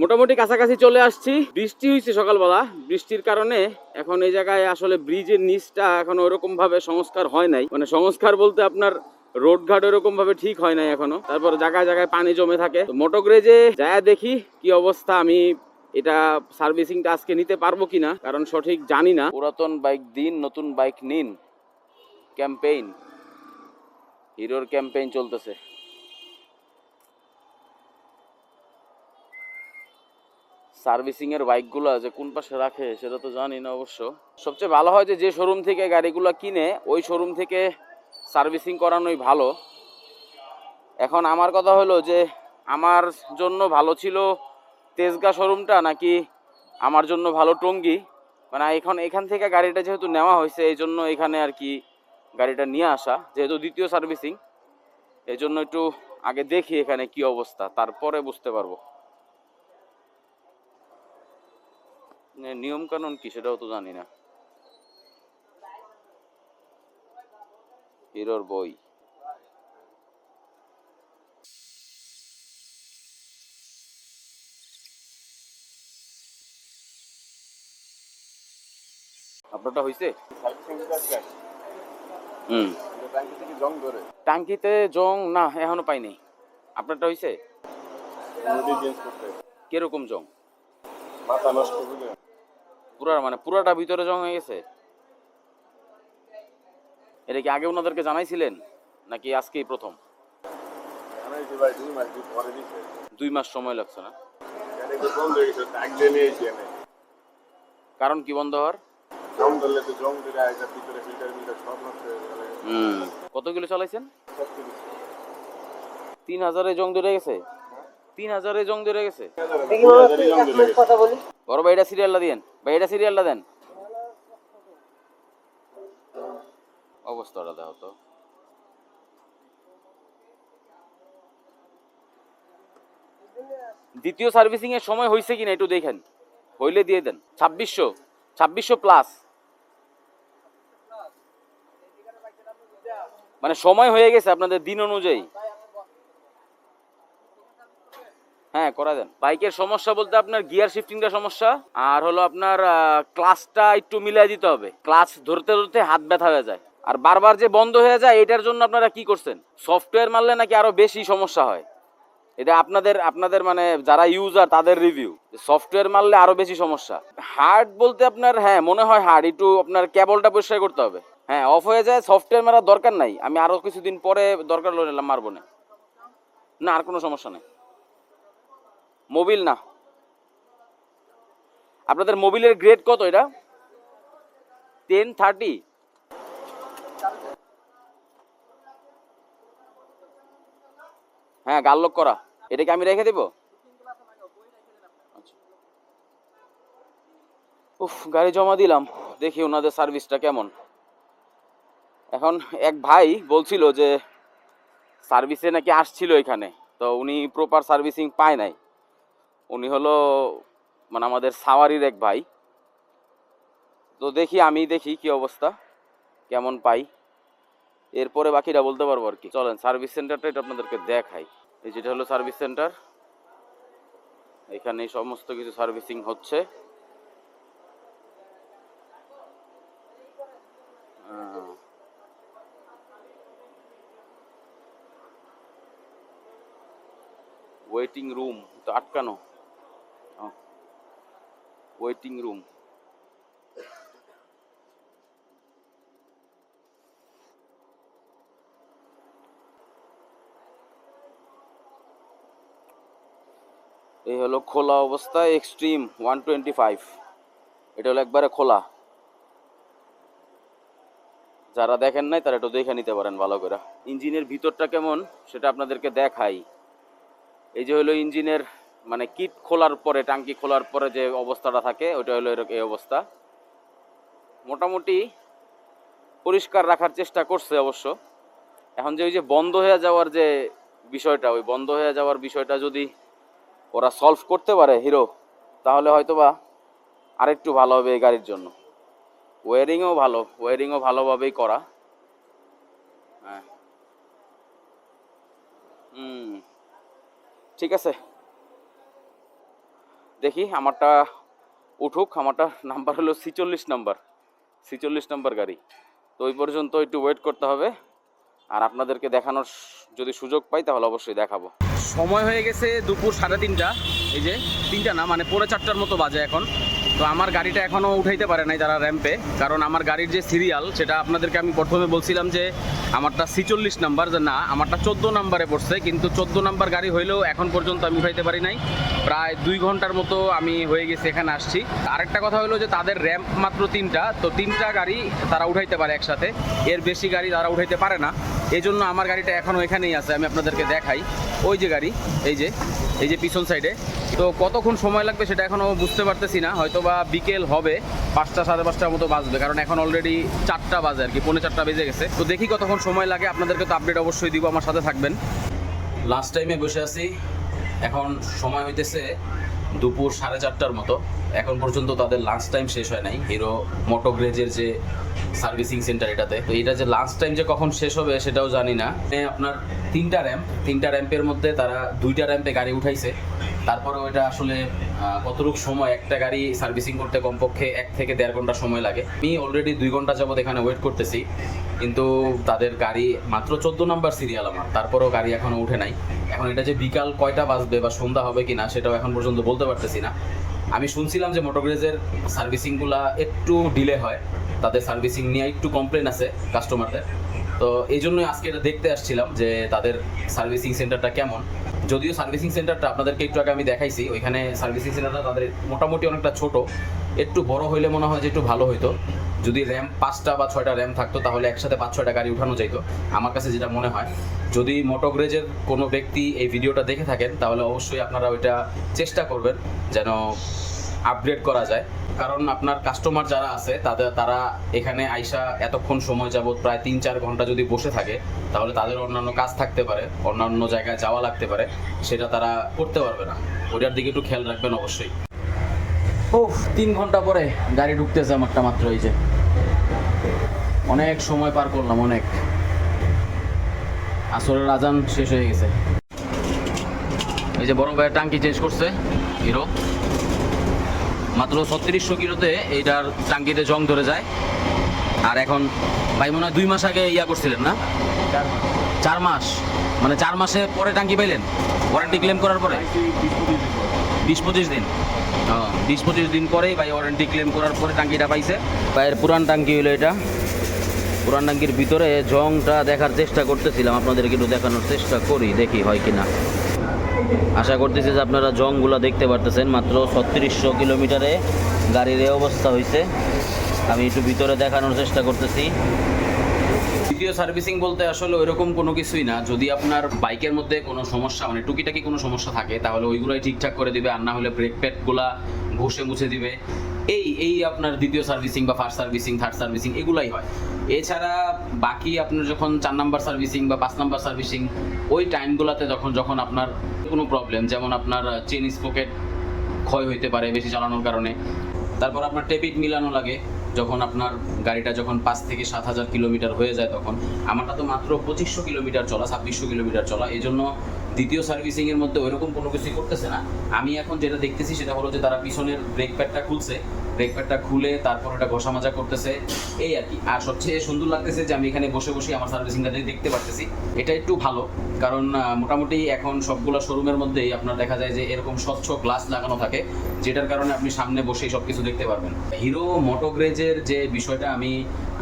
মোটামুটি কাছাকাছি চলে আসছি। বৃষ্টি হয়েছে সকালবেলা। বৃষ্টির কারণে এখন এই জায়গায় আসলে ব্রিজের নিচটা এখন ওরকম ভাবে সংস্কার হয় নাই। মানে সংস্কার বলতে আপনার রোড ঘাট ওরকম ভাবে ঠিক হয় নাই এখনও। তারপর জায়গায় জায়গায় পানি জমে থাকে। মোটোগ্রেজে যায় দেখি কি অবস্থা, আমি এটা সার্ভিসিংটা আজকে নিতে পারব কিনা, কারণ সঠিক জানি না। পুরাতন বাইক দিন, নতুন বাইক নিন। ক্যাম্পেইন। হিরোর ক্যাম্পেইন চলতেছে। সার্ভিসিং এর বাইকগুলো যে কোন পাশে রাখে সেটা তো জানি না অবশ্য। সবচেয়ে ভালো হয় যে যে শোরুম থেকে গাড়িগুলো কিনে, ওই শোরুম থেকে সার্ভিসিং করানোই ভালো। এখন আমার কথা হলো যে, আমার জন্য ভালো ছিল তেজগা শোরুমটা নাকি আমার জন্য ভালো টঙ্গি? মানে এখন এখান থেকে গাড়িটা যেহেতু নেওয়া হয়েছে, এই জন্য এখানে আর কি গাড়িটা নিয়ে আসা, যেহেতু দ্বিতীয় সার্ভিসিং। এই জন্য একটু আগে দেখি এখানে কি অবস্থা, তারপরে বুঝতে পারব। নিয়ম কানুন কি সেটাও তো জানি না। হিরোর বই আপনারটা হয়েছে হুম। টাঙ্কিতে জং না এখনও পাইনি। আপনারটা হয়েছে কীরকম জং? মাথা নষ্ট করে। মানে পুরাটা ভিতরে জং হয়ে গেছে? এটা কি আগে ওনাদেরকে জানাইছিলেন? নাকি আজকেই প্রথম? দুই মাস সময় লাগছে না? কারণ কি বন্ধ হওয়ার? কত কিলো চালাইছেন? তিন হাজারে জং ধরে গেছে? জং ধরে গেছে। বড় সিরিয়ালটা সিরিয়ালটা দেন। অবস্থাটা তো। দ্বিতীয় সার্ভিসিং এর সময় হয়েছে কিনা একটু দেখেন। হইলে দিয়ে দেন। ছাব্বিশশো ছাব্বিশশো প্লাস মানে সময় হয়ে গেছে আপনাদের দিন অনুযায়ী। হ্যাঁ করা দেন বাইকের সমস্যা বলতে আপনার গিয়ার শিফটিংটা সমস্যা, আর হলো আপনার ক্লাচটা একটু মিলাই দিতে হবে। ক্লাচ ধরতে ধরতে হাত ব্যথা হয়ে যায়। আর বারবার যে বন্ধ হয়ে যায়, এটার জন্য আপনারা কি করছেন? সফটওয়্যার মারলে নাকি আরও বেশি সমস্যা হয়। এটা আপনাদের আপনাদের মানে যারা ইউজার তাদের রিভিউ সফটওয়্যার মারলে আরও বেশি সমস্যা। হার্ড বলতে আপনার হ্যাঁ মনে হয় হার্ড একটু আপনার কেবলটা পরিষ্কার করতে হবে। হ্যাঁ অফ হয়ে যায় সফটওয়্যার মারার দরকার নাই। আমি আরও কিছুদিন পরে দরকার নিলাম মারবো না। না, আর কোনো সমস্যা নেই। মোবিল না। আপনাদের মোবিলের গ্রেড কত এটা? টেন থার্টি হ্যাঁ গাল্লক করা। এটা কি আমি রেখে দেব? আচ্ছা। উফ, গাড়ি জমা দিলাম। দেখি ওনাদের সার্ভিসটা কেমন। এখন এক ভাই বলছিল যে সার্ভিসে নাকি আসছিল এখানে, তো উনি প্রপার সার্ভিসিং পায় নাই। উনি হলো মানে আমাদের সাওয়ারির এক ভাই। তো দেখি আমি দেখি কি অবস্থা, কেমন পাই। এরপরে বাকিটা বলতে পারব আর কি। চলেন সার্ভিস সেন্টারটা এটা আপনাদেরকে দেখাই। এই যেটা হলো সার্ভিস সেন্টার এখানে সমস্ত কিছু সার্ভিসিং হচ্ছে। ওয়েটিং রুম তো আটকানো। ওয়েটিং রুম এই হলো খোলা অবস্থায় এক্সট্রিম ওয়ান টোয়েন্টি ফাইভ এটা হলো একবারে খোলা। যারা দেখেন নাই, তারা একটু দেখে নিতে পারেন ভালো করে। ইঞ্জিনের ভিতরটা কেমন, সেটা আপনাদেরকে দেখাই। এই যে হলো ইঞ্জিনের মানে কিট খোলার পরে, টাঙ্কি খোলার পরে যে অবস্থাটা থাকে, ওইটা হলো এরকম এই অবস্থা। মোটামুটি পরিষ্কার রাখার চেষ্টা করছে অবশ্য। এখন যে ওই যে বন্ধ হয়ে যাওয়ার যে বিষয়টা, ওই বন্ধ হয়ে যাওয়ার বিষয়টা যদি ওরা সলভ করতে পারে হিরো তাহলে হয়তোবা আরেকটু ভালো হবে এই গাড়ির জন্য। ওয়ারিংও ভালো ওয়ারিংও ভালোভাবেই করা। হ্যাঁ। হুম। ঠিক আছে। দেখি, আমারটা উঠুক, আমারটা নাম্বার হলো ছিচল্লিশ নাম্বার ছিচল্লিশ নাম্বার গাড়ি। তো ওই পর্যন্ত একটু ওয়েট করতে হবে। আর আপনাদেরকে দেখানোর যদি সুযোগ পাই, তাহলে অবশ্যই দেখাবো। সময় হয়ে গেছে দুপুর সাড়ে তিনটা। এই যে, তিনটা না মানে পৌনে চারটার মতো বাজে এখন। তো আমার গাড়িটা এখনও উঠাইতে পারে নাই যারা র্যাম্পে কারণ আমার গাড়ির যে সিরিয়াল সেটা আপনাদেরকে আমি প্রথমে বলছিলাম যে, আমারটা ছিচল্লিশ নাম্বার যে না, আমারটা চোদ্দ নাম্বারে পড়ছে, কিন্তু চোদ্দ নাম্বার গাড়ি হইলেও এখন পর্যন্ত আমি উঠাইতে পারি নাই। প্রায় দুই ঘণ্টার মতো আমি হয়ে গেছি, এখানে আসছি। আরেকটা কথা হলো যে, তাদের র্যাম্প মাত্র তিনটা, তো তিনটা গাড়ি তারা উঠাইতে পারে একসাথে। এর বেশি গাড়ি তারা উঠাইতে পারে না। এই জন্য আমার গাড়িটা এখনও এখানেই আছে, আমি আপনাদেরকে দেখাই। ওই যে গাড়ি, এই যে এই যে পিছন সাইডে তো কতক্ষণ সময় লাগবে সেটা এখনও বুঝতে পারতেছি না হয়তো বা বিকেল হবে, পাঁচটা, সাড়ে পাঁচটার মতো বাজবে, কারণ এখন অলরেডি চারটা বাজে আর কি, পৌনে চারটা বেজে গেছে। তো দেখি কতক্ষণ সময় লাগে, আপনাদেরকে তো আপডেট অবশ্যই দিব, আমার সাথে থাকবেন। লাস্ট টাইমে বসে আছি, এখন সময় হইতেছে দুপুর সাড়ে চারটার মতো। এখন পর্যন্ত তাদের লাঞ্চ টাইম শেষ হয় নাই, হিরো মোটোগ্রেজের যে সার্ভিসিং সেন্টার এটাতে। তো এটা যে লাঞ্চ টাইম যে কখন শেষ হবে সেটাও জানি না। আপনার তিনটা র্যাম্প তিনটা র্যাম্পের মধ্যে তারা দুইটা র্যাম্পে গাড়ি উঠাইছে। তারপরে ওইটা আসলে কতটুকু সময় একটা গাড়ি সার্ভিসিং করতে কমপক্ষে এক থেকে দেড় ঘণ্টা সময় লাগে। আমি অলরেডি দুই ঘণ্টা যাবত এখানে ওয়েট করতেছি, কিন্তু তাদের গাড়ি মাত্র চোদ্দ নাম্বার সিরিয়াল আমার। তারপরেও গাড়ি এখনও উঠে নাই। এখন এটা যে বিকাল কয়টা বাজবে বা সন্ধ্যা হবে কিনা সেটাও এখন পর্যন্ত বলতে পারতেছি না। আমি শুনছিলাম যে মোটোগ্রেজের সার্ভিসিংগুলা একটু ডিলে হয়। তাদের সার্ভিসিং নিয়ে একটু কমপ্লেন আছে কাস্টমারদের তো এই জন্যই আজকে এটা দেখতে আসছিলাম যে তাদের সার্ভিসিং সেন্টারটা কেমন। যদিও সার্ভিসিং সেন্টারটা আপনাদেরকে একটু আগে আমি দেখাইছি, ওইখানে সার্ভিসিং সেন্টারটা তাদের মোটামুটি অনেকটা ছোট। একটু বড় হইলে মনে হয় যে একটু ভালো হইতো। যদি র্যাম পাঁচটা বা ছয়টা র্যাম থাকতো, তাহলে একসাথে পাঁচ, ছয়টা গাড়ি উঠানো যাইতো, আমার কাছে যেটা মনে হয়। যদি মোটোগ্রেজের কোনো ব্যক্তি এই ভিডিওটা দেখে থাকেন, তাহলে অবশ্যই আপনারা ওইটা চেষ্টা করবেন, যেন আপগ্রেড করা যায়। কারণ আপনার কাস্টমার যারা আছে, তাদের, তারা এখানে আইসা এতক্ষণ সময় যাবত প্রায় তিন চার ঘণ্টা যদি বসে থাকে, তাহলে তাদের অন্যান্য কাজ থাকতে পারে, অন্যান্য জায়গায় যাওয়া লাগতে পারে, সেটা তারা করতে পারবে না। ওটার দিকে একটু খেয়াল রাখবেন অবশ্যই। ও তিন ঘণ্টা পরে গাড়ি ঢুকতেছে আমারটা মাত্র, এই যে। অনেক সময় পার করলাম, অনেক। আসরের আজান শেষ হয়ে গেছে। এই যে বড় ভাইয়ের টাঙ্কি চেঞ্জ করছে, হিরো। মাত্র ছত্রিশশো কিলোতে এইটার টাঙ্কিতে জং ধরে যায়। আর এখন ভাই মনে হয় দুই মাস আগে ইয়া করছিলেন না? চার মাস। মানে চার মাসে পরে টাঙ্কি পাইলেন? ওয়ারেন্টি ক্লেম করার পরে? বিশ পঁচিশ দিন বিশ পঁচিশ দিন? পরেই ভাই ওয়ারেন্টি ক্লেম করার পরে টাঙ্কিটা পাইছে। ভাইয়ের পুরান টাঙ্কি হলো এটা। পুরান টাঙ্কির ভিতরে জংটা দেখার চেষ্টা করতেছিলাম। আপনাদেরকে একটু দেখানোর চেষ্টা করি দেখি হয় কিনা। আশা করতেছি যে আপনারা জংগুলো দেখতে পারতেছেন, মাত্র ছত্রিশশো কিলোমিটারে গাড়ির এই অবস্থা হয়েছে আমি একটু ভিতরে দেখানোর চেষ্টা করতেছি। দ্বিতীয় সার্ভিসিং বলতে আসলে ওইরকম কোনো কিছুই না। যদি আপনার বাইকের মধ্যে কোনো সমস্যা মানে টুকিটাকি কোনো সমস্যা থাকে, তাহলে ওইগুলোই ঠিকঠাক করে দিবে, আর না হলে ব্রেক প্যাডগুলা ঘষে মুছে দিবে। এই এই আপনার দ্বিতীয় সার্ভিসিং বা ফার্স্ট সার্ভিসিং থার্ড সার্ভিসিং, এগুলাই হয়। এছাড়া বাকি আপনার যখন চার নাম্বার সার্ভিসিং বা পাঁচ নাম্বার সার্ভিসিং, ওই টাইমগুলোতে যখন যখন আপনার কোনো প্রবলেম যেমন আপনার চেন স্পোকেট ক্ষয় হইতে পারে বেশি চালানোর কারণে। তারপর আপনার টেপিট মিলানো লাগে, যখন আপনার গাড়িটা যখন পাঁচ থেকে সাত হাজার কিলোমিটার হয়ে যায় তখন। আমারটা তো মাত্র পঁচিশশো কিলোমিটার চলা, ছাব্বিশশো কিলোমিটার চলা এই জন্য দ্বিতীয় সার্ভিসিং এর মধ্যে ওইরকম কোনো কিছুই করতেছে না। আমি এখন যেটা দেখতেছি সেটা হলো যে তারা পিছনের ব্রেক প্যাডটা খুলছে। ব্রেক প্যাডটা খুলে তারপর ওটা ঘষা মাজা করতেছে। এই আর কি। আর সবচেয়ে সুন্দর লাগতেছে যে আমি এখানে বসে বসে আমার সার্ভিসিংটা দেখতে পারতেছি, এটা একটু ভালো। কারণ মোটামুটি এখন সবগুলো শোরুমের মধ্যেই আপনার দেখা যায় যে এরকম স্বচ্ছ গ্লাস লাগানো থাকে, যেটার কারণে আপনি সামনে বসেই সব কিছু দেখতে পারবেন। হিরো মোটোগ্রেজের যে বিষয়টা আমি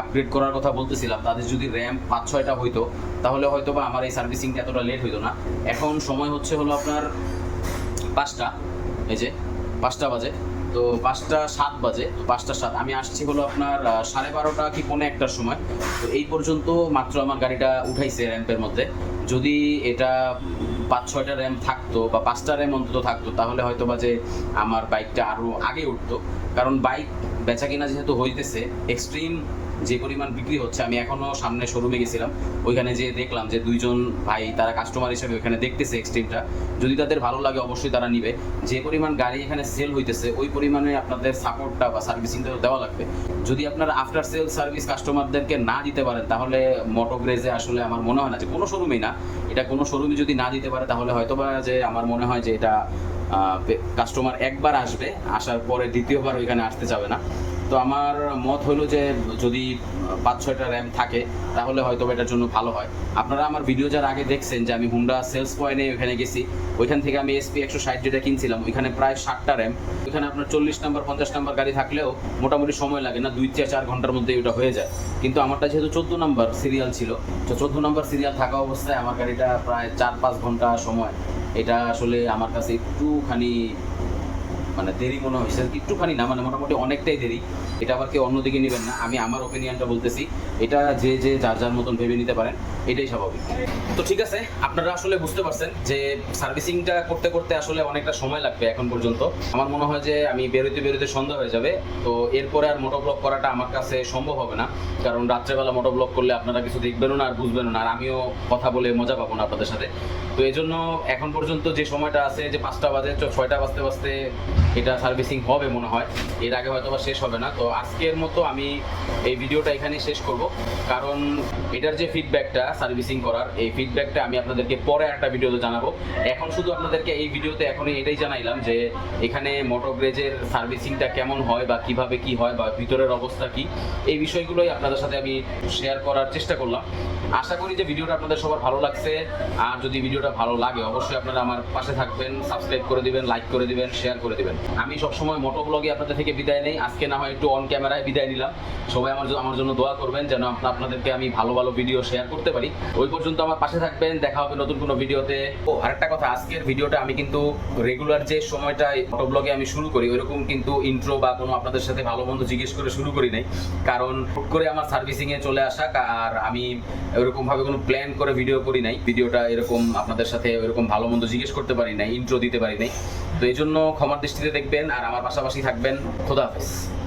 আপগ্রেড করার কথা বলতেছিলাম, তাদের যদি র্যাম পাঁচ ছয়টা হইতো, তাহলে হয়তো বা আমার এই সার্ভিসিংটা এতটা লেট হইতো না। এখন সময় হচ্ছে হলো আপনার পাঁচটা, এই যে পাঁচটা বাজে। তো পাঁচটা সাত বাজে তো পাঁচটা সাত। আমি আসছি হলো আপনার সাড়ে বারোটা কি পৌনে একটার সময়। তো এই পর্যন্ত মাত্র আমার গাড়িটা উঠাইছে র্যাম্পের মধ্যে। যদি এটা পাঁচ ছয়টা র্যাম থাকতো বা পাঁচটা র্যাম অন্তত থাকতো, তাহলে হয়তো বা যে আমার বাইকটা আরও আগে উঠতো। কারণ বাইক বেচা কিনা যেহেতু হইতেছে এক্সট্রিম যে পরিমাণ বিক্রি হচ্ছে, আমি এখনও সামনে শোরুমে গেছিলাম। ওইখানে যে দেখলাম যে দুইজন ভাই তারা কাস্টমার হিসেবে ওইখানে দেখতেছে এক্সট্রিমটা যদি তাদের ভালো লাগে, অবশ্যই তারা নিবে। যে পরিমাণ গাড়ি এখানে সেল হইতেছে, ওই পরিমাণে আপনাদের সাপোর্টটা বা সার্ভিসিংটা দেওয়া লাগবে। যদি আপনারা আফটার সেল সার্ভিস কাস্টমারদেরকে না দিতে পারেন, তাহলে মোটোগ্রেজে আসলে আমার মনে হয় না যে কোনো শোরুমেই না। এটা কোনো শোরুমে যদি না দিতে পারে, তাহলে হয়তো বা যে আমার মনে হয় যে এটা কাস্টমার একবার আসবে, আসার পরে দ্বিতীয়বার ওইখানে আসতে যাবে না। তো আমার মত হলো যে যদি পাঁচ ছয়টা র্যাম থাকে, তাহলে হয়তো এটার জন্য ভালো হয়। আপনারা আমার ভিডিও যার আগে দেখছেন যে আমি হুন্ডা সেলস পয়েন্টে ওখানে গেছি, ওইখান থেকে আমি এসপি একশো ষাট যেটা কিনছিলাম, ওইখানে প্রায় ষাটটা র্যাম। ওইখানে আপনার চল্লিশ নাম্বার, পঞ্চাশ নাম্বার গাড়ি থাকলেও মোটামুটি সময় লাগে না, দুই থেকে চার ঘণ্টার মধ্যে ওটা হয়ে যায়। কিন্তু আমারটা যেহেতু চোদ্দ নাম্বার সিরিয়াল ছিল, তো চোদ্দ নাম্বার সিরিয়াল থাকা অবস্থায় আমার গাড়িটা প্রায় চার পাঁচ ঘণ্টা সময়। এটা আসলে আমার কাছে একটুখানি মানে দেরি মনে হয়েছে একটুখানি না মানে মোটামুটি অনেকটাই দেরি। এটা আবার কেউ অন্যদিকে নেবেন না, আমি আমার ওপিনিয়নটা বলতেছি। এটা যে যে যার যার মতন ভেবে নিতে পারেন, এটাই স্বাভাবিক। তো ঠিক আছে, আপনারা আসলে বুঝতে পারছেন যে সার্ভিসিংটা করতে করতে আসলে অনেকটা সময় লাগবে এখন পর্যন্ত। আমার মনে হয় যে আমি বেরোতে বেরোতে সন্ধ্যা হয়ে যাবে, তো এরপরে আর মোটো ব্লক করাটা আমার কাছে সম্ভব হবে না। কারণ রাত্রেবেলা মোটো ব্লক করলে আপনারা কিছু দেখবেনও না আর বুঝবেনও না, আর আমিও কথা বলে মজা পাবো না আপনাদের সাথে। তো এই জন্য এখন পর্যন্ত যে সময়টা আছে, যে পাঁচটা বাজে ছয়টা বাজতে বাজতে এটা সার্ভিসিং হবে মনে হয়। এর আগে হয়তো বা শেষ হবে না, তো আজকের মতো আমি এই ভিডিওটা এখানেই শেষ করব। কারণ এটার যে ফিডব্যাকটা সার্ভিসিং করার, এই ফিডব্যাকটা আমি আপনাদেরকে পরে একটা ভিডিওতে জানাব। এখন শুধু আপনাদেরকে এই ভিডিওতে এখনই এটাই জানাইলাম যে এখানে মোটোগ্রেজের সার্ভিসিংটা কেমন হয় বা কীভাবে কি হয় বা ভিতরের অবস্থা কি, এই বিষয়গুলোই আপনাদের সাথে আমি শেয়ার করার চেষ্টা করলাম। আশা করি যে ভিডিওটা আপনাদের সবার ভালো লাগছে। আর যদি ভিডিওটা ভালো লাগে, অবশ্যই আপনারা আমার পাশে থাকবেন সাবস্ক্রাইব করে দিবেন লাইক করে দিবেন শেয়ার করে দিবেন। আমি সবসময় মোটো ব্লগে আপনাদের থেকে বিদায় নেই। আজকে না হয় একটু অন ক্যামেরায় বিদায় নিলাম। সবাই আমার আমার জন্য দোয়া করবেন যেন আপনা- আপনাদেরকে আমি ভালো ভালো ভিডিও শেয়ার করতে পারি। ওই পর্যন্ত আমার পাশে থাকবেন। দেখা হবে নতুন কোনো ভিডিওতে ও, আরেকটা কথা, আজকের ভিডিওটা আমি কিন্তু রেগুলার যে সময়টা মোটো ব্লগে আমি শুরু করি, ওইরকম কিন্তু ইন্ট্রো বা কোনো আপনাদের সাথে ভালো মন্দ জিজ্ঞেস করে শুরু করি নাই। কারণ হুট করে আমার সার্ভিসিং এ চলে আসা, আর আমি এরকম ভাবে কোনো প্ল্যান করে ভিডিও করি নাই। ভিডিওটা এরকম আপনাদের সাথে এরকম ভালো মন্দ জিজ্ঞেস করতে পারি নাই ইন্ট্রো দিতে পারি নাই। তো এই জন্য ক্ষমার দৃষ্টিতে দেখবেন, আর আমার পাশাপাশি থাকবেন। খোদা হাফেজ।